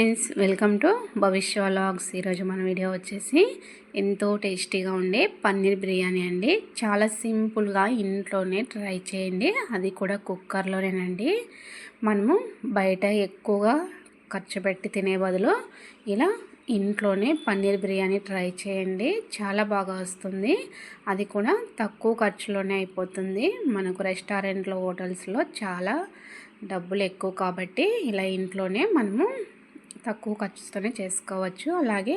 Friends welcome to Bhavishya vlogs ఈరోజు మన video వచ్చేసి ఎంతో టేస్టీగా ఉండే పన్నీర్ బిర్యానీ అండి. చాలా సింపుల్గా ఇంట్లోనే ట్రై చేయండి. అది కూడా కుక్కర్లోనేనండి. మనము బయట ఎక్కువగా ఖర్చు పెట్టి తినే బదులు ఇలా ఇంట్లోనే పన్నీర్ బిర్యానీ ట్రై చేయండి. చాలా బాగా వస్తుంది. అది కూడా తక్కువ ఖర్చులోనే అయిపోతుంది. మనకు రెస్టారెంట్లో హోటల్స్లో చాలా డబ్బులు ఎక్కువ కాబట్టి ఇలా ఇంట్లోనే మనము తక్కువ ఖర్చుతోనే చేసుకోవచ్చు. అలాగే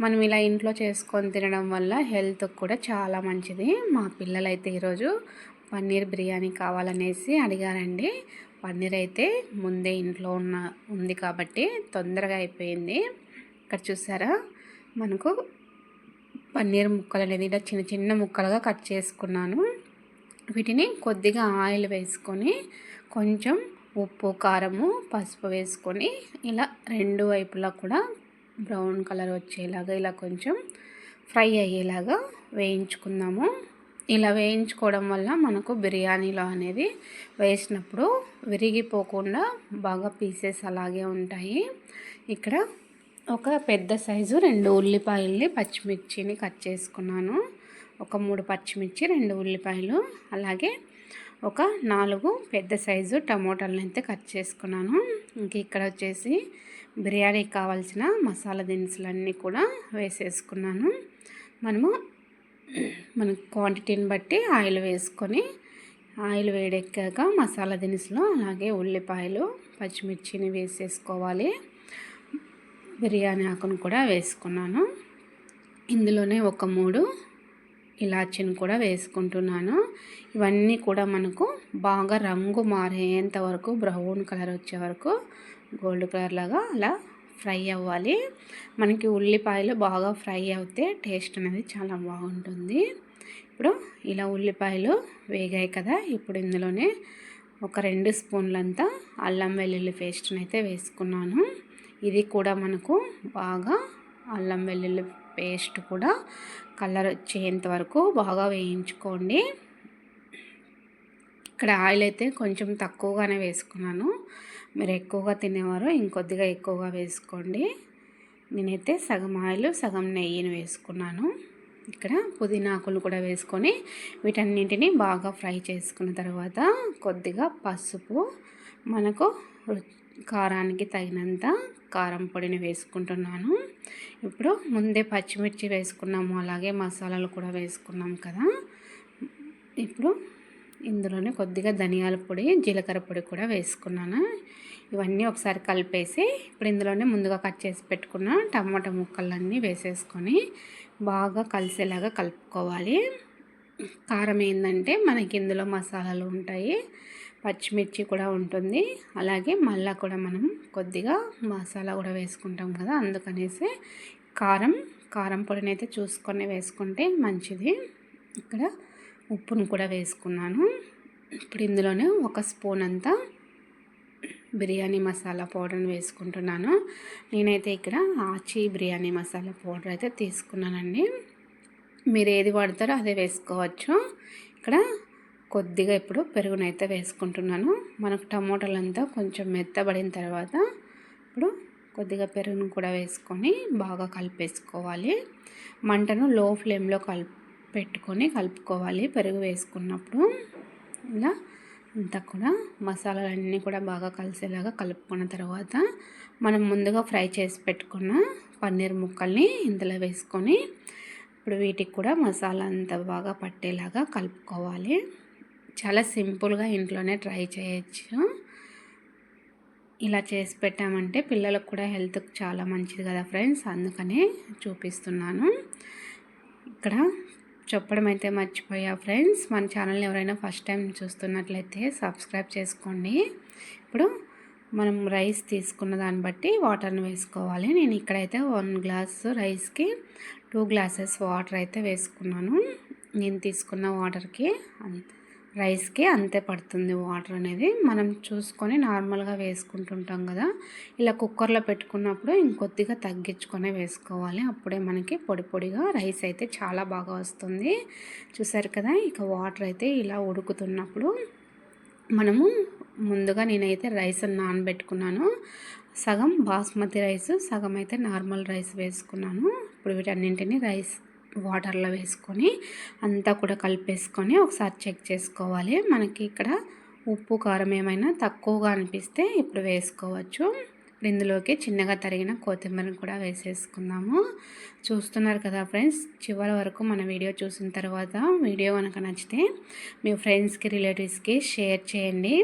మనం ఇలా ఇంట్లో చేసుకొని తినడం వల్ల హెల్త్ కూడా చాలా మంచిది. మా పిల్లలైతే ఈరోజు పన్నీర్ బిర్యానీ కావాలనేసి అడిగారండి. పన్నీర్ అయితే ముందే ఇంట్లో ఉన్న ఉంది కాబట్టి తొందరగా అయిపోయింది. ఇక్కడ చూసారా? మనకు పన్నీర్ ముక్కలు అనేది ఇలా చిన్న చిన్న ముక్కలుగా కట్ చేసుకున్నాను. వీటిని కొద్దిగా ఆయిల్ వేసుకొని కొంచెం ఉప్పు కారము పసుపు వేసుకొని ఇలా రెండు వైపులా కూడా బ్రౌన్ కలర్ వచ్చేలాగా ఇలా కొంచెం ఫ్రై అయ్యేలాగా వేయించుకుందాము. ఇలా వేయించుకోవడం వల్ల మనకు బిర్యానీలో అనేది వేసినప్పుడు విరిగిపోకుండా బాగా పీసెస్ అలాగే ఉంటాయి. ఇక్కడ ఒక పెద్ద సైజు రెండు ఉల్లిపాయల్ని పచ్చిమిర్చిని కట్ చేసుకున్నాను. ఒక మూడు పచ్చిమిర్చి రెండు ఉల్లిపాయలు అలాగే ఒక నాలుగు పెద్ద సైజు టమోటాలను అయితే కట్ చేసుకున్నాను. ఇంక ఇక్కడ వచ్చేసి బిర్యానీకి కావాల్సిన మసాలా దినుసులన్నీ కూడా వేసేసుకున్నాను. మనము మన క్వాంటిటీని బట్టి ఆయిల్ వేసుకొని ఆయిల్ వేడెక్కాక మసాలా దినుసులు అలాగే ఉల్లిపాయలు పచ్చిమిర్చిని వేసేసుకోవాలి. బిర్యానీ ఆకును కూడా వేసుకున్నాను. ఇందులోనే ఒక మూడు ఇలాచిని కూడా వేసుకుంటున్నాను. ఇవన్నీ కూడా మనకు బాగా రంగు మారేంత వరకు బ్రౌన్ కలర్ వచ్చే వరకు గోల్డ్ కలర్ లాగా అలా ఫ్రై అవ్వాలి. మనకి ఉల్లిపాయలు బాగా ఫ్రై అవుతే టేస్ట్ అనేది చాలా బాగుంటుంది. ఇప్పుడు ఇలా ఉల్లిపాయలు వేగాయి కదా ఇప్పుడు ఇందులోనే ఒక రెండు స్పూన్లంతా అల్లం వెల్లుల్లి పేస్ట్ని అయితే వేసుకున్నాను. ఇది కూడా మనకు బాగా అల్లం వెల్లుల్లి పేస్ట్ కూడా కలర్ వచ్చేంత వరకు బాగా వేయించుకోండి. ఇక్కడ ఆయిల్ అయితే కొంచెం తక్కువగానే వేసుకున్నాను. మీరు ఎక్కువగా తినేవారు ఇంకొద్దిగా ఎక్కువగా వేసుకోండి. నేనైతే సగం ఆయిల్ సగం నెయ్యిని వేసుకున్నాను. ఇక్కడ పుదీనాకులు కూడా వేసుకొని వీటన్నింటిని బాగా ఫ్రై చేసుకున్న తర్వాత కొద్దిగా పసుపు మనకు కారానికి తగినంత కారం పొడిని వేసుకుంటున్నాను. ఇప్పుడు ముందే పచ్చిమిర్చి వేసుకున్నాము అలాగే మసాలాలు కూడా వేసుకున్నాం కదా. ఇప్పుడు ఇందులోనే కొద్దిగా ధనియాల పొడి జీలకర్ర పొడి కూడా వేసుకున్నాను. ఇవన్నీ ఒకసారి కలిపేసి ఇప్పుడు ఇందులోనే ముందుగా కట్ చేసి పెట్టుకున్న టమాటా ముక్కలన్నీ వేసేసుకొని బాగా కలిసేలాగా కలుపుకోవాలి. కారం ఏంటంటే మనకి ఇందులో మసాలాలు ఉంటాయి. పచ్చిమిర్చి కూడా ఉంటుంది. అలాగే మళ్ళీ కూడా మనం కొద్దిగా మసాలా కూడా వేసుకుంటాం కదా అందుకనేసి కారం కారం పొడిని అయితే చూసుకొని వేసుకుంటే మంచిది. ఇక్కడ ఉప్పును కూడా వేసుకున్నాను. ఇప్పుడు ఇందులోనే ఒక స్పూన్ అంతా బిర్యానీ మసాలా పౌడర్ని వేసుకుంటున్నాను. నేనైతే ఇక్కడ ఆచి బిర్యానీ మసాలా పౌడర్ అయితే తీసుకున్నానండి. మీరు ఏది వాడతారో అదే వేసుకోవచ్చు. ఇక్కడ కొద్దిగా ఇప్పుడు పెరుగునైతే వేసుకుంటున్నాను. మనకు టమోటాలంతా కొంచెం మెత్తబడిన తర్వాత ఇప్పుడు కొద్దిగా పెరుగును కూడా వేసుకొని బాగా కలిపేసుకోవాలి. మంటను లో ఫ్లేమ్లో కలిపి పెట్టుకొని కలుపుకోవాలి పెరుగు వేసుకున్నప్పుడు. ఇలా అంతా కూడా మసాలాలన్నీ కూడా బాగా కలిసేలాగా కలుపుకున్న తర్వాత మనం ముందుగా ఫ్రై చేసి పెట్టుకున్న పన్నీర్ ముక్కల్ని ఇందులో వేసుకొని ఇప్పుడు వీటికి కూడా మసాలా అంతా బాగా పట్టేలాగా కలుపుకోవాలి. చాలా సింపుల్గా ఇంట్లోనే ట్రై చేయొచ్చు. ఇలా చేసి పెట్టామంటే పిల్లలకు కూడా హెల్త్కి చాలా మంచిది కదా ఫ్రెండ్స్. అందుకనే చూపిస్తున్నాను. ఇక్కడ చెప్పడం అయితే మర్చిపోయా ఫ్రెండ్స్. మన ఛానల్ని ఎవరైనా ఫస్ట్ టైం చూస్తున్నట్లయితే సబ్స్క్రైబ్ చేసుకోండి. ఇప్పుడు మనం రైస్ తీసుకున్న దాన్ని బట్టి వాటర్ని వేసుకోవాలి. నేను ఇక్కడైతే వన్ గ్లాస్ రైస్కి టూ గ్లాసెస్ వాటర్ అయితే వేసుకున్నాను. నేను తీసుకున్న వాటర్కి అంతే. రైస్కి అంతే పడుతుంది వాటర్ అనేది. మనం చూసుకొని నార్మల్గా వేసుకుంటుంటాం కదా. ఇలా కుక్కర్లో పెట్టుకున్నప్పుడు ఇంకొద్దిగా తగ్గించుకొని వేసుకోవాలి. అప్పుడే మనకి పొడి పొడిగా రైస్ అయితే చాలా బాగా వస్తుంది. చూసారు కదా ఇక వాటర్ అయితే ఇలా ఉడుకుతున్నప్పుడు మనము ముందుగా నేనైతే రైస్ నానబెట్టుకున్నాను. సగం బాస్మతి రైస్ సగం అయితే నార్మల్ రైస్ వేసుకున్నాను. ఇప్పుడు వీటన్నింటిని రైస్ వాటర్లో వేసుకొని అంతా కూడా కలిపేసుకొని ఒకసారి చెక్ చేసుకోవాలి. మనకి ఇక్కడ ఉప్పు కారం ఏమైనా తక్కువగా అనిపిస్తే ఇప్పుడు వేసుకోవచ్చు. ఇందులోకి చిన్నగా తరిగిన కొత్తిమీరను కూడా వేసేసుకుందాము. చూస్తున్నారు కదా ఫ్రెండ్స్ చివరి వరకు మన వీడియో చూసిన తర్వాత వీడియో కనుక నచ్చితే మీ ఫ్రెండ్స్కి రిలేటివ్స్కి షేర్ చేయండి.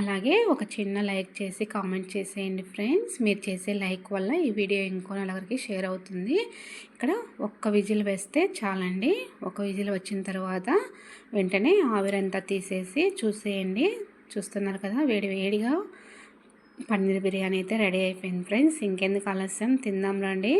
అలాగే ఒక చిన్న లైక్ చేసి కామెంట్ చేసేయండి ఫ్రెండ్స్. మీరు చేసే లైక్ వల్ల ఈ వీడియో ఇంకో నలుగురికి షేర్ అవుతుంది. ఇక్కడ ఒక్క విజిల్ వేస్తే చాలండి. ఒక విజిల్ వచ్చిన తర్వాత వెంటనే ఆవిరంతా తీసేసి చూసేయండి. చూస్తున్నారు కదా వేడి వేడిగా పన్నీర్ బిర్యానీ అయితే రెడీ అయిపోయింది ఫ్రెండ్స్. ఇంకెందుకు ఆలస్యం? తిందాం రండి.